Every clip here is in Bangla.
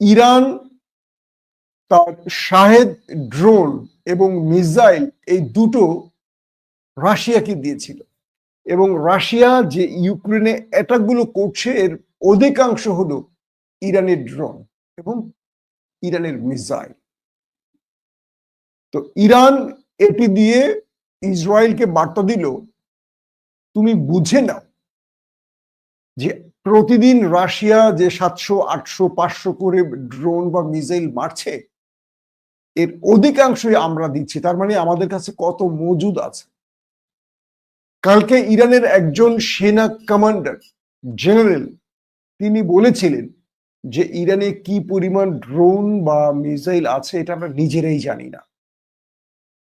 ইরান তার শাহেদ ড্রোন এবং মিসাইল এই দুটো রাশিয়াকে দিয়েছিল। এবং রাশিয়া যে ইউক্রেনে অ্যাটাকগুলো করছে, এর অধিকাংশ হলো ইরানের ড্রোন এবং ইরানের মিসাইল। তো ইরান এটি দিয়ে ইসরায়েলকে বার্তা দিল, তুমি বুঝে নাও যে প্রতিদিন রাশিয়া যে সাতশো, আটশো, পাঁচশো করে ড্রোন বা মিসাইল মারছে, এর অধিকাংশই আমরা দিচ্ছি। তার মানে আমাদের কাছে কত মজুদ আছে। কালকে ইরানের একজন সেনা কমান্ডার, জেনারেল, তিনি বলেছিলেন যে ইরানে কি পরিমাণ ড্রোন বা মিসাইল আছে এটা আমরা নিজেরাই জানি না।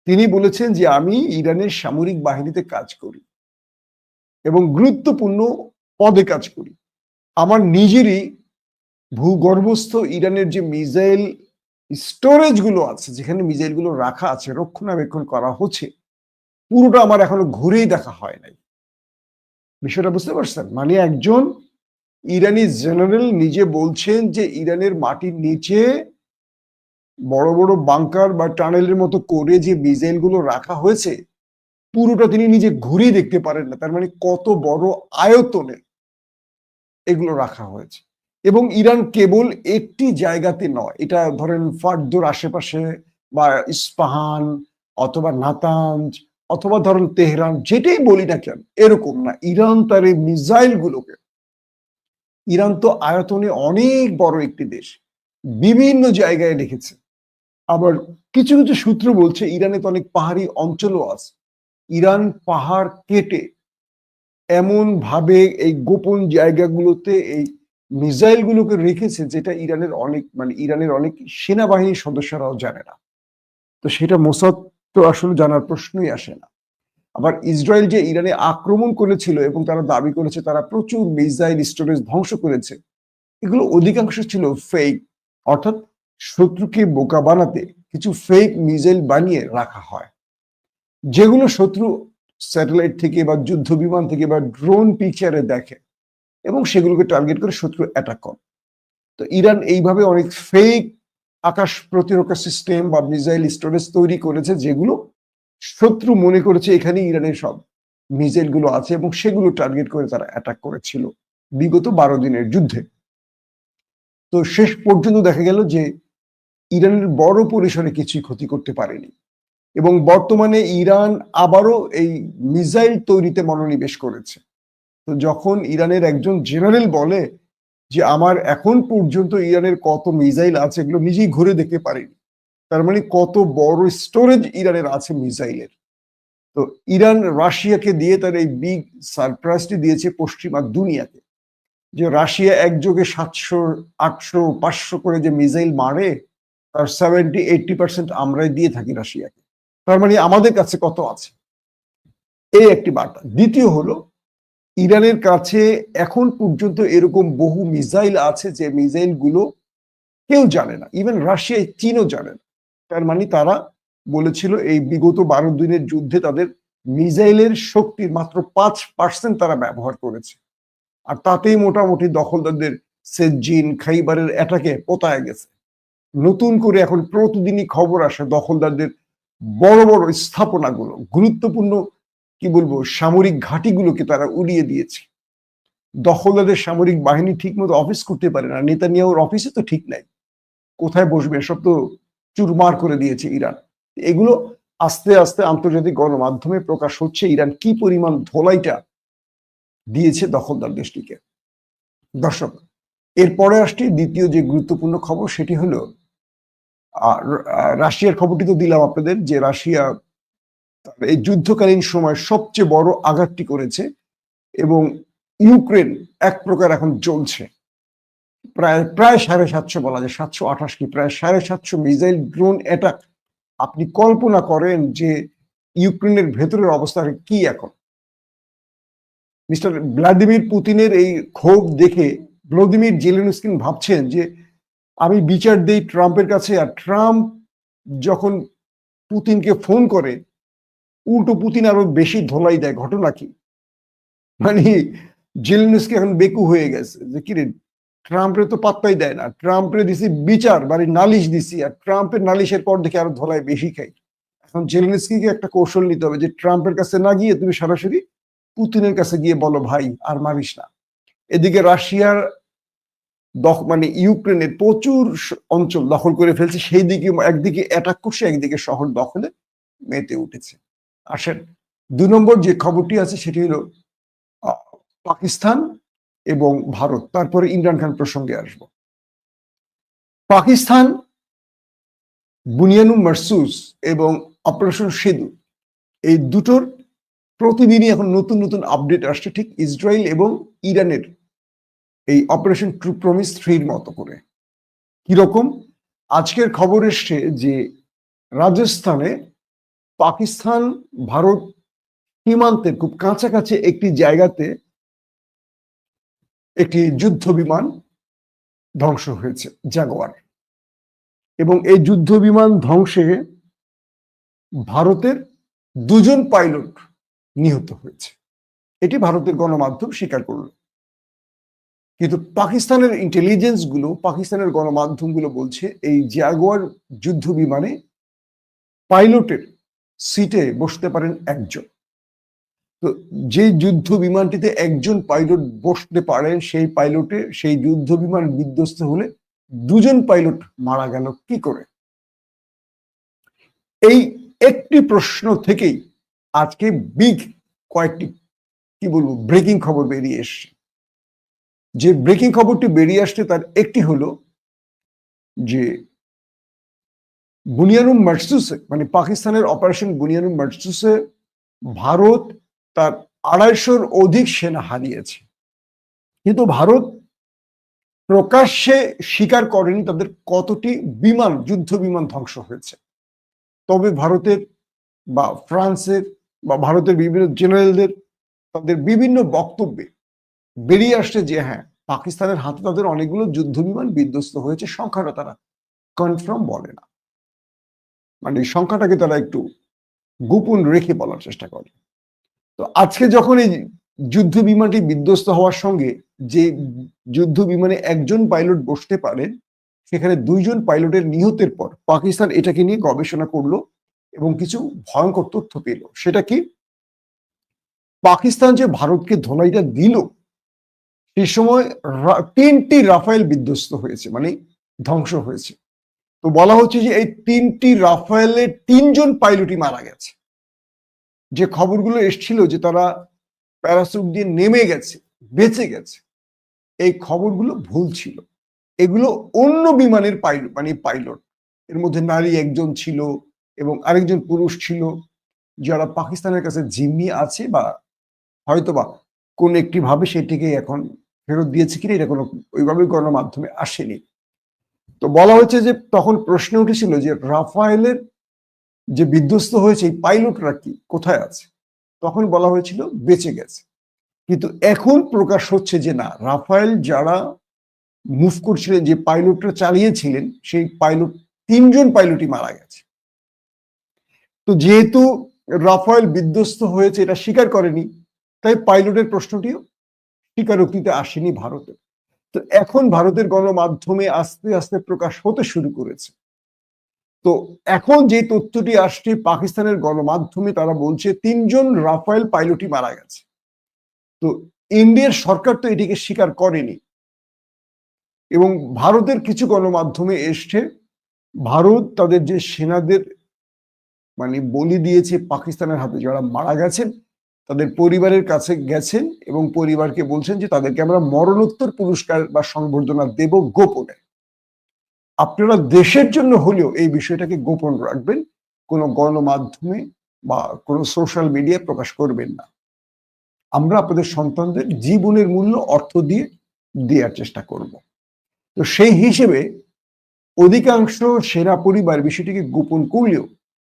তিনি বলেছেন যে আমি ইরানের সামরিক বাহিনীতে কাজ করি এবং গুরুত্বপূর্ণ পদে কাজ করি। আমার নিজেরই ভূগর্ভস্থ ইরানের যে মিসাইল স্টোরেজগুলো আছে, যেখানে মিসাইলগুলো রাখা আছে, রক্ষণাবেক্ষণ করা হচ্ছে, পুরোটা আমার এখনও ঘুরেই দেখা হয় নাই। বিষয়টা বুঝতে পারছেন? মানে একজন ইরানি জেনারেল নিজে বলছেন যে ইরানের মাটির নিচে বড় বড় বাংকার বা টানেলের মতো করে যে মিসাইলগুলো রাখা হয়েছে, পুরোটা তিনি নিজে ঘুরেই দেখতে পারেন না। তার মানে কত বড় আয়তনে এগুলো রাখা হয়েছে। এবং ইরান কেবল একটি জায়গাতে নয়, এটা ধরেন ফার্দোর আশেপাশে বা ইস্পাহান অথবা নাতাঞ্জ অথবা ধরেন তেহরান, যেটাই বলি না কেন, এরকম না। ইরান তার এই মিসাইল গুলোকে ইরান তো আয়তনে অনেক বড় একটি দেশ, বিভিন্ন জায়গায় রেখেছে। আবার কিছু কিছু সূত্র বলছে, ইরানে তো অনেক পাহাড়ি অঞ্চলও আছে। ইরান পাহাড় কেটে এমন ভাবে এই গোপন জায়গাগুলোতে এই মিসাইল গুলোকে রেখেছে যেটা ইরানের অনেক মানে ইরানের অনেক সেনাবাহিনীর সদস্যরাও জানে না। তো সেটা মোসাদ তো আসলে জানার প্রশ্নই আসে না। আবার ইসরায়েল যে ইরানে আক্রমণ করেছিল এবং তারা দাবি করেছে তারা প্রচুর মিসাইল স্টোরেজ ধ্বংস করেছে, এগুলো অধিকাংশ ছিল ফেক অর্থাৎ শত্রুকে বোকা বানাতে কিছু ফেক মিসাইল বানিয়ে রাখা হয়। যেগুলো শত্রু স্যাটেলাইট থেকে বা যুদ্ধ বিমান থেকে বা ড্রোন পিকচারে দেখে এবং সেগুলোকে টার্গেট করে শত্রু অ্যাটাক করে। তো ইরান এইভাবে অনেক ফেক আকাশ প্রতিরক্ষা সিস্টেম বা মিসাইল স্টোরেজ তৈরি করেছে যেগুলো শত্রু মনে করেছে এখানে ইরানের সব মিসাইলগুলো আছে এবং সেগুলো টার্গেট করে তারা অ্যাটাক করেছিল বিগত বারো দিনের যুদ্ধে। তো শেষ পর্যন্ত দেখা গেল যে ইরানের বড় পরিসরে কিছুই ক্ষতি করতে পারেনি। এবং বর্তমানে ইরান আবারও এই মিসাইল তৈরিতে মনোনিবেশ করেছে। তো যখন ইরানের একজন জেনারেল বলে যে, আমার এখন পর্যন্ত ইরানের কত মিসাইল আছে, এগুলো নিজেই ঘুরে দেখতে পারিনি। তার মানে কত বড় স্টোরেজ ইরানের আছে মিসাইলের। তো ইরান রাশিয়াকে দিয়ে তার এই বিগ সারপ্রাইজটি দিয়েছে পশ্চিমা দুনিয়াকে। যে রাশিয়া একযোগে সাতশো, আটশো, পাঁচশো করে যে মিসাইল মারে, তার সেভেন্টি এইটটি পার্সেন্ট আমরাই দিয়ে থাকি রাশিয়াকে। তার মানে আমাদের কাছে কত আছে? এই একটি বার্তা। দ্বিতীয় হলো, ইরানের কাছে এখন পর্যন্ত এরকম বহু মিসাইল আছে যে মিসাইলগুলো কেউ জানে না। ইভেন রাশিয়া চীনও জানে না। তার মানে তারা বলেছিল এই বিগত বারো দিনের যুদ্ধে তাদের মিসাইলের শক্তির মাত্র পাঁচ পার্সেন্ট তারা ব্যবহার করেছে। আর তাতেই মোটামুটি দখলদারদের সেজিন খাইবারের অ্যাটাকে পোতায় গেছে। নতুন করে এখন প্রতিদিনই খবর আসে দখলদারদের বড় বড় স্থাপনাগুলো, গুরুত্বপূর্ণ, কি বলব, সামরিক ঘাঁটিগুলোকে তারা উড়িয়ে দিয়েছে। দখলদারদের সামরিক বাহিনী ঠিক মতো অফিস করতে পারে না নেতা নিয়ে ওর অফিসে তো ঠিক নাই। কোথায় বসবে, এসব তো চুরমার করে দিয়েছে ইরান। এগুলো আস্তে আস্তে আন্তর্জাতিক গণমাধ্যমে প্রকাশ হচ্ছে, ইরান কি পরিমাণ ধোলাইটা দিয়েছে দখলদার দেশটিকে। দর্শক, এরপরে আসছে দ্বিতীয় যে গুরুত্বপূর্ণ খবর, সেটি হলো রাশিয়ার খবরটি তো দিলাম আপনাদের যে রাশিয়া এই যুদ্ধকালীন সময় সবচেয়ে বড় আঘাতটি করেছে এবং ইউক্রেন এক প্রকার এখন চলছে প্রায় প্রায় সাড়ে সাতশো বলা যায়, সাতশো আঠাশ কি, প্রায় সাড়ে সাতশো মিসাইল ড্রোন অ্যাটাক। আপনি কল্পনা করেন যে ইউক্রেনের ভেতরের অবস্থা কি এখন? মিস্টার ভ্লাদিমির পুতিনের এই ক্ষোভ দেখে ভ্লাদিমির জেলেনস্কিন ভাবছেন যে আমি বিচার দিই ট্রাম্পের কাছে, আর ট্রাম্প যখন পুতিনকে ফোন করে, উল্টো পুতিন আরও বেশি ধোলাই দেয়। ঘটনা কি? মানে জেলেনস্কি এখন বেকু হয়ে গেছে যে, কিরে, ট্রাম্পের তো পাত্তাই দেয় না। ট্রাম্পের দিছি বিচার মানে নালিশ দিছি, আর ট্রাম্পের নালিশের পর দেখে আরও ধলায় বেশি খাই। এখন জেলেনস্কিকে একটা কৌশল নিতে হবে যে, ট্রাম্পের কাছে না গিয়ে তুমি সরাসরি পুতিনের কাছে গিয়ে বলো, ভাই, আর মানিস না। এদিকে রাশিয়ার মানে ইউক্রেনের প্রচুর অঞ্চল দখল করে ফেলছে, সেই দিকে, একদিকে অ্যাটাক করছে, একদিকে শহর দখলে মেতে উঠেছে। আসেন দুই নম্বর যে খবরটি আছে সেটি হলো পাকিস্তান এবং ভারত। তারপরে ইমরান খান প্রসঙ্গে আসব। পাকিস্তান বুনিয়ানু মারসুস এবং অপারেশন সেতু এই দুটোর প্রতিদিনই এখন নতুন নতুন আপডেট আসছে। ঠিক ইসরায়েল এবং ইরানের এই অপারেশন ট্রু প্রমিস থ্রির মতো করে। কীরকম? আজকের খবর এসছে যে রাজস্থানে পাকিস্তান, ভারত সীমান্তের খুব কাছাকাছি একটি জায়গাতে একটি যুদ্ধ বিমান ধ্বংস হয়েছে, জাগোয়ার। এবং এই যুদ্ধ বিমান ধ্বংসে ভারতের দুজন পাইলট নিহত হয়েছে। এটি ভারতের গণমাধ্যম স্বীকার করল। কিন্তু পাকিস্তানের ইন্টেলিজেন্সগুলো, পাকিস্তানের গণমাধ্যমগুলো বলছে এই জাগোয়ার যুদ্ধ বিমানে পাইলটের সিটে বসতে পারেন একজন। তো যে যুদ্ধ বিমানটিতে একজন পাইলট বসতে পারেন, সেই পাইলটে সেই যুদ্ধ বিমান বিধ্বস্ত হলে দুজন পাইলট মারা গেল কি করে? এই একটি প্রশ্ন থেকেই আজকে বিগ কয়েকটি, কি বলব ব্রেকিং খবর বেরিয়ে এসছে। যে ব্রেকিং খবরটি বেরিয়ে আসছে তার একটি হলো যে বুনিয়ানুম মার্সুসে মানে পাকিস্তানের অপারেশন বুনিয়ানুম মার্সুসে, ভারত তার আড়াইশোর অধিক সেনা হারিয়েছে। কিন্তু ভারত প্রকাশ্যে স্বীকার করেনি তাদের কতটি বিমান, যুদ্ধ বিমান ধ্বংস হয়েছে। তবে ভারতের বা ফ্রান্সের বা ভারতের বিভিন্ন জেনারেলদের তাদের বিভিন্ন বক্তব্যে বেরিয়ে আসছে যে হ্যাঁ পাকিস্তানের হাতে তাদের অনেকগুলো যুদ্ধ বিমান বিধ্বস্ত হয়েছে, সংখ্যাটা তারা কনফার্ম বলে না। মানে সংখ্যাটাকে তারা একটু গোপন রেখে বলার চেষ্টা করে। তো আজকে যখন এই যুদ্ধ বিমানটি বিধ্বস্ত হওয়ার সঙ্গে যে যুদ্ধ বিমানে একজন পাইলট বসতে পারেন সেখানে দুইজন পাইলটের নিহতের পর পাকিস্তান এটাকে নিয়ে গবেষণা করল এবং কিছু ভয়ঙ্কর তথ্য পেল। সেটা কি? পাকিস্তান যে ভারতকে ধোলাইটা দিল সেই সময় তিনটি রাফায়েল বিধ্বস্ত হয়েছে মানে ধ্বংস হয়েছে। তো বলা হচ্ছে যে এই তিনটি রাফায়েলের তিনজন পাইলটই মারা গেছে। যে খবরগুলো এসছিল যে তারা প্যারাসুট দিয়ে নেমে গেছে, বেঁচে গেছে, এই খবরগুলো ভুল ছিল। এগুলো অন্য বিমানের পাইলট মানে পাইলট। এর মধ্যে নারী একজন ছিল এবং আরেকজন পুরুষ ছিল, যারা পাকিস্তানের কাছে জিম্মি আছে বা হয়তোবা কোন একটি ভাবে সেটিকে এখন ফেরত দিয়েছে কিনা এটা কোনো ওইভাবে গণমাধ্যমে আসেনি। তো বলা হয়েছে যে তখন প্রশ্ন উঠেছিল যে রাফায়েলের যে বিধ্বস্ত হয়েছে এই পাইলটরা কি, কোথায় আছে? তখন বলা হয়েছিল বেঁচে গেছে। কিন্তু এখন প্রকাশ হচ্ছে যে না, রাফায়েল যারা মুভ করছিলেন, যে পাইলটরা চালিয়েছিলেন, সেই পাইলট, তিনজন পাইলটই মারা গেছে। তো যেহেতু রাফায়েল বিধ্বস্ত হয়েছে, এটা স্বীকার করেনি, তাই পাইলটের প্রশ্নটিও স্বীকারোক্তিতে আসেনি ভারতে। তো এখন ভারতের গণমাধ্যমে আস্তে আস্তে প্রকাশ হতে শুরু করেছে। তো এখন যে তথ্যটি আসছে, পাকিস্তানের গণমাধ্যমে তারা বলছে, তিনজন রাফায়েল পাইলটই মারা গেছে। তো ইন্ডিয়ার সরকার তো এটিকে স্বীকার করেনি। এবং ভারতের কিছু গণমাধ্যমে এসছে, ভারত তাদের যে সেনাদের মানে বলি দিয়েছে পাকিস্তানের হাতে, যারা মারা গেছেন তাদের পরিবারের কাছে গেছেন এবং পরিবারকে বলছেন যে তাদেরকে আমরা মরণোত্তর পুরস্কার বা সংবর্ধনা দেব গোপনে। আপনারা দেশের জন্য হলেও এই বিষয়টাকে গোপন রাখবেন, কোনো গণমাধ্যমে বা কোনো সোশ্যাল মিডিয়ায় প্রকাশ করবেন না। আমরা আপনাদের সন্তানদের জীবনের মূল্য, অর্থ দিয়ে দেওয়ার চেষ্টা করব। তো সেই হিসেবে অধিকাংশ সেরা পরিবার বিষয়টিকে গোপন করলেও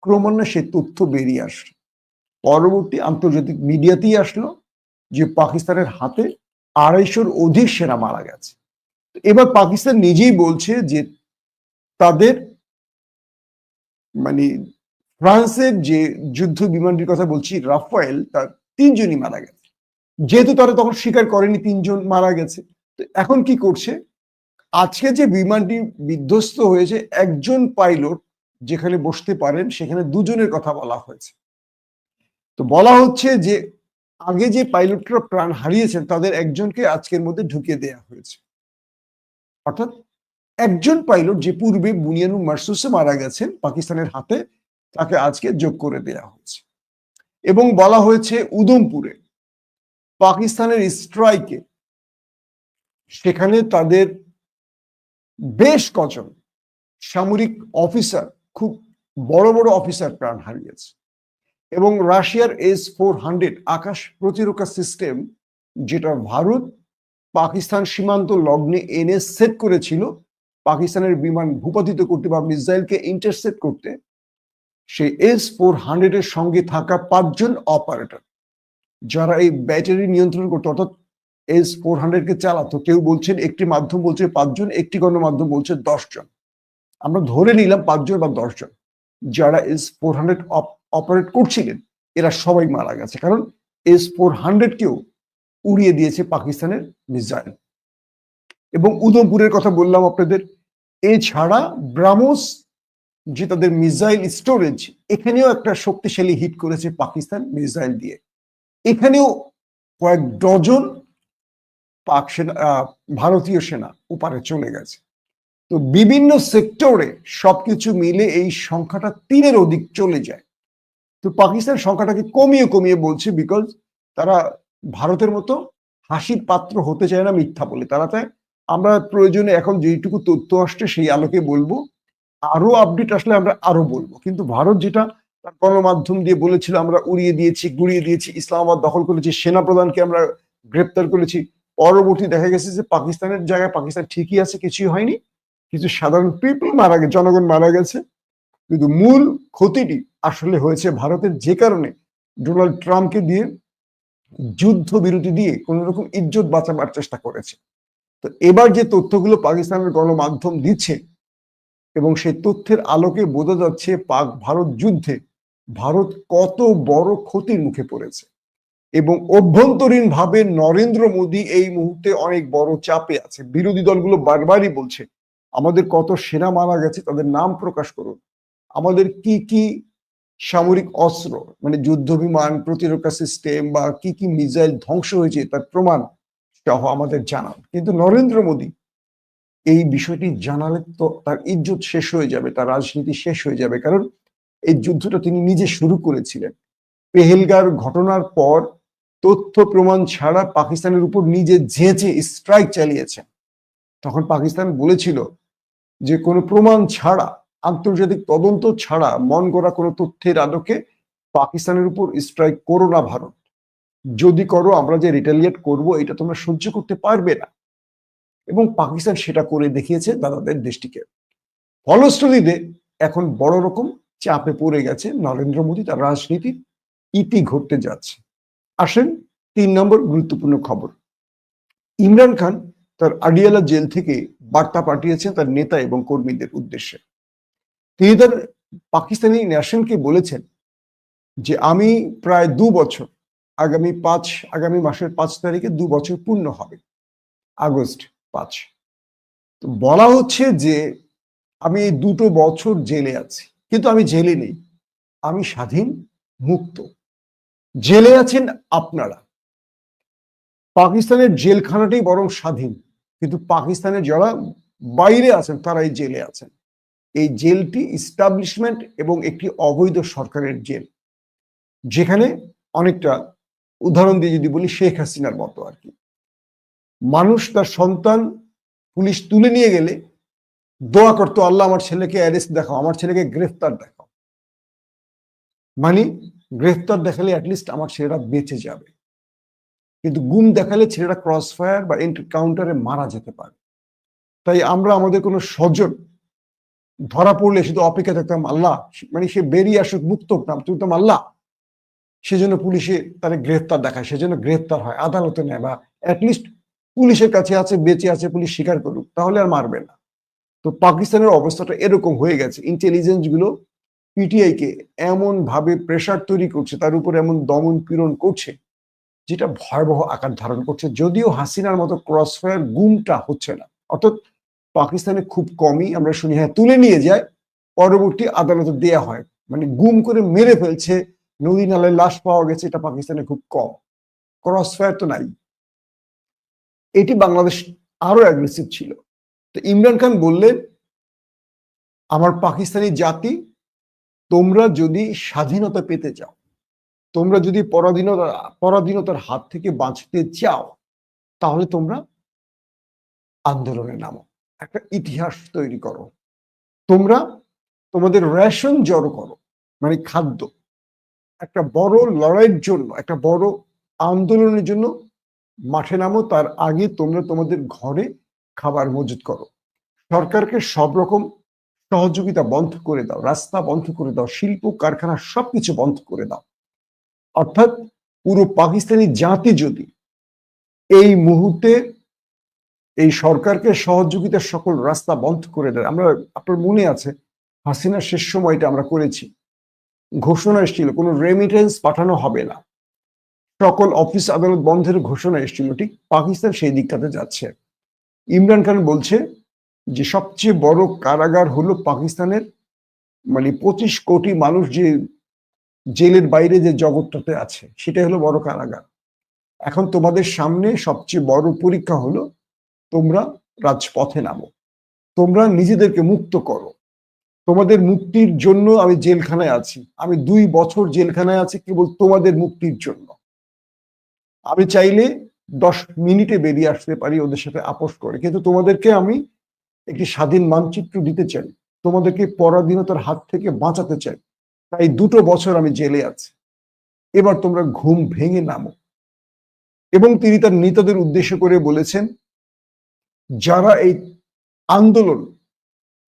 ক্রমান্বয়ে সে তথ্য বেরিয়ে আসলো পরবর্তী আন্তর্জাতিক মিডিয়াতেই আসলো যে পাকিস্তানের হাতে আড়াইশোর অধিক সেনা মারা গেছে। এবার পাকিস্তান নিজেই বলছে যে তাদের মানে ফ্রান্সের যে যুদ্ধ বিমানটির কথা বলছি, রাফায়েল, তার তিনজনই মারা গেছে। যেহেতু তারা তখন স্বীকার করেনি তিনজন মারা গেছে। তো এখন কি করছে? আজকে যে বিমানটি বিধ্বস্ত হয়েছে, একজন পাইলট যেখানে বসতে পারেন, সেখানে দুজনের কথা বলা হয়েছে। তো বলা হচ্ছে যে আগে যে পাইলটরা প্রাণ হারিয়েছেন, তাদের একজনকে আজকের মধ্যে ঢুকিয়ে দেয়া হয়েছে। অর্থাৎ একজন পাইলট যে পূর্বে বুনিয়ানু মার্সুসে মারা গেছেন, পাকিস্তানের হাতে, তাকে আজকে যোগ করে দেয়া হয়েছে। এবং বলা হয়েছে উদমপুরে পাকিস্তানের স্ট্রাইকে, সেখানে তাদের বেশ কজন সামরিক অফিসার, খুব বড় বড় অফিসার প্রাণ হারিয়েছে। এবং রাশিয়ার এস ফোর হান্ড্রেড আকাশ প্রতিরক্ষা সিস্টেম, যেটা ভারত পাকিস্তান সীমান্ত লগ্নে এনে সেট করেছিল, পাকিস্তানের বিমান ভূপাতিত করতে বা মিসাইলকে ইন্টারসেপ্ট করতে সেই এস ফোর হান্ড্রেড এর সঙ্গে থাকা পাঁচজন অপারেটর যারা এই ব্যাটারি নিয়ন্ত্রণ করতো, অর্থাৎ এস ফোর হান্ড্রেড কে চালাতো। কেউ বলছেন একটি মাধ্যম বলছে পাঁচজন, একটি গণমাধ্যম বলছে দশজন। আমরা ধরে নিলাম পাঁচজন বা দশজন, যারা এস ফোর হান্ড্রেড অপারেট করছিলেন এরা সবাই মারা গেছে। কারণ এস ফোর হান্ড্রেড কেও উড়িয়ে দিয়েছে পাকিস্তানের মিসাইল এবং উদমপুরের কথা বললাম আপনাদের, এছাড়া ব্রাহ্মস, যে তাদের মিসাইল স্টোরেজ এখানেও একটা শক্তিশালী হিট করেছে পাকিস্তান মিসাইল দিয়ে। এখানেও কয়েক ডজন পাক সেনা ভারতীয় সেনা ওপারে চলে গেছে। তো বিভিন্ন সেক্টরে সবকিছু মিলে এই সংখ্যাটা তিনের অধিক চলে যায়। তো পাকিস্তান সংখ্যাটাকে কমিয়ে কমিয়ে বলছে বিকজ তারা ভারতের মতো হাসির পাত্র হতে চায় না মিথ্যা বলে। তারা তাই আমরা প্রয়োজনে এখন যেইটুকু তথ্য আসছে সেই আলোকে বলব। আরও আপডেট আসলে আমরা আরও বলব। কিন্তু ভারত যেটা তার গণমাধ্যম দিয়ে বলেছিল, আমরা উড়িয়ে দিয়েছি, গুড়িয়ে দিয়েছি, ইসলামাবাদ দখল করেছি সেনা প্রধানকে আমরা গ্রেপ্তার করেছি। পরবর্তী দেখা গেছে যে পাকিস্তানের জায়গায় পাকিস্তান ঠিকই আছে, কিছুই হয়নি। কিছু সাধারণ পিপল মারা গেছে জনগণ মারা গেছে। কিন্তু মূল ক্ষতিটি আসলে হয়েছে ভারতের যে কারণে ডোনাল্ড ট্রাম্পকে দিয়ে যুদ্ধ বিরতি দিয়ে কোন রকম ইজ্জত বাঁচাবার চেষ্টা করেছে। তো এবার যে তথ্যগুলো পাকিস্তানের গণমাধ্যম দিচ্ছে এবং সেই তথ্যের আলোকে বোঝা যাচ্ছে পাক ভারত যুদ্ধে ভারত কত বড় ক্ষতির মুখে পড়েছে। এবং অভ্যন্তরীণ ভাবে নরেন্দ্র মোদী এই মুহূর্তে অনেক বড় চাপে আছে। বিরোধী দলগুলো বারবারই বলছে, আমাদের কত সেনা মারা গেছে, তাদের নাম প্রকাশ করুন। আমাদের কি কি সামরিক অস্ত্র মানে যুদ্ধ বিমান প্রতিরক্ষা সিস্টেম বা কি কি মিসাইল ধ্বংস হয়েছে তার প্রমাণ সহ আমাদের জানান। কিন্তু নরেন্দ্র মোদী এই বিষয়টি জানালে তো তার ইজ্জত শেষ হয়ে যাবে, তার রাজনীতি শেষ হয়ে যাবে। কারণ এই যুদ্ধটা তিনি নিজে শুরু করেছিলেন। পেহেলগার ঘটনার পর তথ্য প্রমাণ ছাড়া পাকিস্তানের উপর নিজে ঝেঁচে স্ট্রাইক চালিয়েছেন। তখন পাকিস্তান বলেছিল যে কোনো প্রমাণ ছাড়া আন্তর্জাতিক তদন্ত ছাড়া মন করা কোনো তথ্যের আলোকে পাকিস্তানের উপর স্ট্রাইক করো না ভারত। যদি করো, আমরা যে রিটালিয়েট করব, এটা তোমরা সহ্য করতে পারবে না। এবং পাকিস্তান সেটা করে দেখিয়েছে দাদাদের দেশটিকে। ফলশ্রুতিতে এখন বড় রকম চাপে পড়ে গেছে নরেন্দ্র মোদী, তার রাজনীতির ইতি ঘটতে যাচ্ছে। আসেন তিন নম্বর গুরুত্বপূর্ণ খবর। ইমরান খান তার আডিয়ালা জেল থেকে বার্তা পাঠিয়েছেন তার নেতা এবং কর্মীদের উদ্দেশ্যে। তিনি তার পাকিস্তানি ন্যাশনকে বলেছেন যে আমি প্রায় দু বছর, আগামী পাঁচ, আগামী মাসের পাঁচ তারিখে দু বছর পূর্ণ হবে। আগস্ট পাঁচ। তো বলা হচ্ছে যে আমি দুটো বছর জেলে আছি, কিন্তু আমি জেলে নেই। আমি স্বাধীন, মুক্ত। জেলে আছেন আপনারা। পাকিস্তানের জেলখানাটাই বরং স্বাধীন, কিন্তু পাকিস্তানের যারা বাইরে আছেন তারাই জেলে আছেন। এই জেলটি ইস্টাবলিশমেন্ট এবং একটি অবৈধ সরকারের জেল। যেখানে অনেকটা উদাহরণ দিয়ে যদি বলি, শেখ হাসিনার মতো আর কি। মানুষ তার সন্তান পুলিশ তুলে নিয়ে গেলে দোয়া করতো, আল্লাহ আমার ছেলেকে অ্যারেস্ট দেখাও, আমার ছেলেকে গ্রেফতার দেখাও। মানে গ্রেফতার দেখালে অ্যাটলিস্ট আমার ছেলেরা বেঁচে যাবে। কিন্তু গুম দেখালে ছেলেরা ক্রস ফায়ার বা কাউন্টারে মারা যেতে পারে। তাই আমরা আমাদের কোনো স্বজন ধরা পড়লে শুধু অপেক্ষা থাকতাম আল্লাহ। মানে সে বেরিয়ে আসুক, মুক্ত হতাম তুলতাম আল্লাহ। সেজন্য পুলিশে তারা গ্রেফতার দেখায়, সেজন্য গ্রেফতার হয়, আদালতে নেয় বা অ্যাটলিস্ট পুলিশের কাছে আছে, বেঁচে আছে, পুলিশ স্বীকার করুক, তাহলে আর মারবে না। তো পাকিস্তানের অবস্থাটা এরকম হয়ে গেছে ইন্টেলিজেন্সগুলো পিটিআই কে এমন ভাবে প্রেশার তৈরি করছে, তার উপর এমন দমন পীড়ন করছে, যেটা ভয়াবহ আকার ধারণ করছে, যদিও হাসিনার মতো ক্রসফায়ার গুমটা হচ্ছে না। অর্থাৎ পাকিস্তানে খুব কমই আমরা শুনি। হ্যাঁ তুলে নিয়ে যায়, পরবর্তী আদালতে দেয়া হয়। মানে গুম করে মেরে ফেলছে, নদী নালায় লাশ পাওয়া গেছে, এটা পাকিস্তানে খুব কম। ক্রস ফায়ার তো নাই। এটি বাংলাদেশ আরও অ্যাগ্রেসিভ ছিল। তো ইমরান খান বললেন, আমার পাকিস্তানি জাতি, তোমরা যদি স্বাধীনতা পেতে চাও, তোমরা যদি পরাধীনতা, পরাধীনতার হাত থেকে বাঁচতে চাও, তাহলে তোমরা আন্দোলনে নামো। একটা ইতিহাস তৈরি করো। তোমরা তোমাদের রেশন জড়ো করো মানে খাদ্য। একটা বড় লড়াইয়ের জন্য, একটা বড় আন্দোলনের জন্য মাঠে নামো, তার আগে তোমরা তোমাদের ঘরে খাবার মজুত করো। সরকারকে সব রকম সহযোগিতা বন্ধ করে দাও, রাস্তা বন্ধ করে দাও, শিল্প, কারখানা সবকিছু বন্ধ করে দাও। অর্থাৎ পুরো পাকিস্তানি জাতি যদি এই মুহূর্তে এই সরকারকে সহযোগিতার সকল রাস্তা বন্ধ করে দেয় আমরা, আপনার মনে আছে, হাসিনার শেষ সময়টা আমরা করেছি। ঘোষণা এসেছিল, কোনো রেমিটেন্স পাঠানো হবে না। সকল অফিস আদালত বন্ধের ঘোষণা এসেছিল, ঠিক পাকিস্তান সেই দিকটাতে যাচ্ছে। ইমরান খান বলছে যে সবচেয়ে বড় কারাগার হলো পাকিস্তানের মানে পঁচিশ কোটি মানুষ যে জেলের বাইরে যে জগৎটাতে আছে, সেটাই হলো বড় কারাগার। এখন তোমাদের সামনে সবচেয়ে বড় পরীক্ষা হলো তোমরা রাজপথে নামো। তোমরা নিজেদেরকে মুক্ত করো। তোমাদের মুক্তির জন্য আমি জেলখানায় আছি। আমি দুই বছর জেলখানায় আছি কেবল তোমাদের মুক্তির জন্য। আমি চাইলে দশ মিনিটে বেরিয়ে আসতে পারি ওদের সাথে আপোষ করে। কিন্তু তোমাদেরকে আমি একটি স্বাধীন মানচিত্র দিতে চাই। তোমাদেরকে পরাধীনতার হাত থেকে বাঁচাতে চাই। তাই দুটো বছর আমি জেলে আছি। এবার তোমরা ঘুম ভেঙে নামো। এবং তিনি তার নেতাদের উদ্দেশ্য করে বলেছেন যারা এই আন্দোলন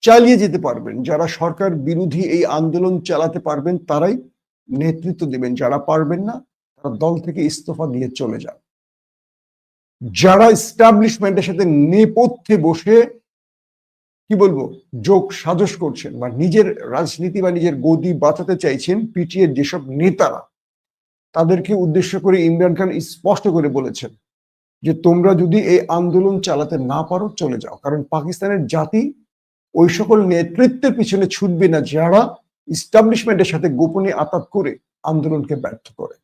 চালিয়ে যেতে পারবেন, যারা সরকার বিরোধী এই আন্দোলন চালাতে পারবেন, তারাই নেতৃত্ব দেবেন। যারা পারবেন না, তারা দল থেকে ইস্তফা দিয়ে চলে যান। যারা এস্টাবলিশমেন্টের সাথে নেপথ্যে বসে, কি বলব, যোগ সাজস করছেন বা নিজের রাজনীতি বা নিজের গদি বাঁচাতে চাইছেন পিটিএর যেসব নেতারা, তাদেরকে উদ্দেশ্য করে ইমরান খান স্পষ্ট করে বলেছেন যে তোমরা যদি এই আন্দোলন চালাতে না পারো, চলে যাও। কারণ পাকিস্তানের জাতি ওই সকল নেতৃত্বের পিছনে ছুটবে না, যারা ইস্টাবলিশমেন্টের সাথে গোপনে আতাত করে আন্দোলনকে ব্যর্থ করে।